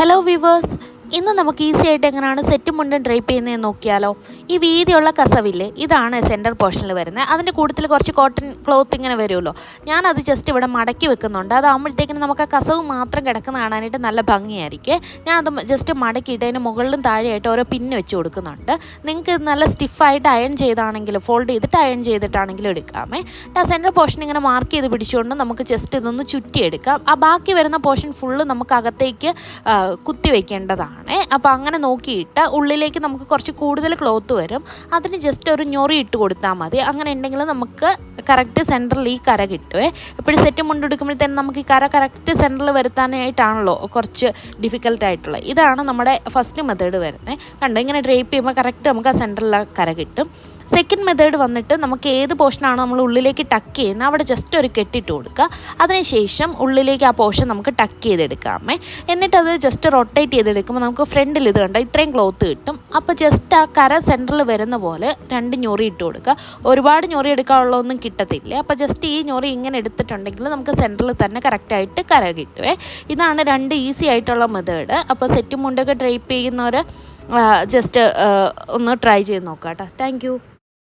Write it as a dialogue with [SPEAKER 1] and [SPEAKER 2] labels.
[SPEAKER 1] Hello viewers ഇന്ന് നമുക്ക് easy ആയിട്ട് എങ്ങനെയാണ് സെറ്റ് മുണ്ടും ഡ്രൈപ്പ് ചെയ്യുന്നതെന്ന് നോക്കിയാലോ? ഈ വീതിയുള്ള കസവില്ലേ ഇതാണ് സെന്റർ പോർഷനിൽ വരുന്നത്. അതിന്റെ കൂടുതൽ കുറച്ച് കോട്ടൺ ക്ലോത്ത് ഇങ്ങനെ വരുമല്ലോ. ഞാനത് ജസ്റ്റ് ഇവിടെ മടക്കി വെക്കുന്നുണ്ട്. അതാകുമ്പോഴത്തേക്കും നമുക്ക് ആ കസവ് മാത്രം കിടക്കുന്ന കാണാനായിട്ട് നല്ല ഭംഗിയായിരിക്കും. ഞാൻ അത് ജസ്റ്റ് മടക്കിയിട്ട് അതിന് മുകളിലും താഴെയായിട്ട് ഓരോ പിന്ന് വെച്ച് കൊടുക്കുന്നുണ്ട്. നിങ്ങൾക്ക് നല്ല സ്റ്റിഫായിട്ട് അയൺ ചെയ്താണെങ്കിൽ ഫോൾഡ് ചെയ്തിട്ട് അയൺ ചെയ്തിട്ടാണെങ്കിലും എടുക്കാമേ. ആ സെന്റർ പോർഷൻ ഇങ്ങനെ മാർക്ക് ചെയ്ത് പിടിച്ചുകൊണ്ട് നമുക്ക് ജസ്റ്റ് ഇതൊന്ന് ചുറ്റിയെടുക്കാം. ആ ബാക്കി വരുന്ന പോർഷൻ ഫുള്ള് നമുക്ക് അകത്തേക്ക് കുത്തി വെക്കേണ്ടതാണ്. അപ്പോൾ അങ്ങനെ നോക്കിയിട്ട് ഉള്ളിലേക്ക് നമുക്ക് കുറച്ച് കൂടുതൽ ക്ലോത്ത് വരും. അതിന് ജസ്റ്റ് ഒരു ഞൊറി ഇട്ട് കൊടുത്താൽ മതി. അങ്ങനെ ഉണ്ടെങ്കിൽ നമുക്ക് കറക്റ്റ് സെന്ററിൽ ഈ കര കിട്ടുമേ എപ്പോഴും സെറ്റ് മുണ്ടെടുക്കുമ്പോഴത്തേനും നമുക്ക് ഈ കര കറക്റ്റ് സെന്ററിൽ വരുത്താനായിട്ടാണല്ലോ കുറച്ച് ഡിഫിക്കൽട്ട് ആയിട്ടുള്ളത്. ഇതാണ് നമ്മുടെ ഫസ്റ്റ് മെത്തേഡ് വരുന്നത് കണ്ടോ? ഇങ്ങനെ ഡ്രേപ്പ് ചെയ്യുമ്പോൾ കറക്റ്റ് നമുക്ക് ആ സെന്ററിൽ കര കിട്ടും. സെക്കൻഡ് മെത്തേഡ് വന്നിട്ട് നമുക്ക് ഏത് പോർഷനാണോ നമ്മൾ ഉള്ളിലേക്ക് ടക്ക് ചെയ്യുന്നത് അവിടെ ജസ്റ്റ് ഒരു കെട്ടിട്ട് കൊടുക്കുക. അതിനുശേഷം ഉള്ളിലേക്ക് ആ പോർഷൻ നമുക്ക് ടക്ക് ചെയ്തെടുക്കാമേ എന്നിട്ട് അത് ജസ്റ്റ് റൊട്ടേറ്റ് ചെയ്തെടുക്കുമ്പോൾ നമുക്ക് ഫ്രണ്ടിൽ ഇത് കണ്ടോ ഇത്രയും ക്ലോത്ത് കിട്ടും. അപ്പോൾ ജസ്റ്റ് ആ കര സെന്ററിൽ വരുന്ന പോലെ രണ്ട് ഞൊറി ഇട്ട് കൊടുക്കുക. ഒരുപാട് ഞൊറി എടുക്കാനുള്ളതൊന്നും കിട്ടത്തില്ല. അപ്പോൾ ജസ്റ്റ് ഈ ഞൊറി ഇങ്ങനെ എടുത്തിട്ടുണ്ടെങ്കിൽ നമുക്ക് സെന്ററിൽ തന്നെ കറക്റ്റായിട്ട് കര കിട്ടുവേ ഇതാണ് രണ്ട് ഈസി ആയിട്ടുള്ള മെത്തേഡ് അപ്പോൾ സെറ്റും മുണ്ടൊക്കെ ഡ്രൈപ്പ് ചെയ്യുന്നവർ ജസ്റ്റ് ഒന്ന് ട്രൈ ചെയ്ത് നോക്കാം കേട്ടോ താങ്ക്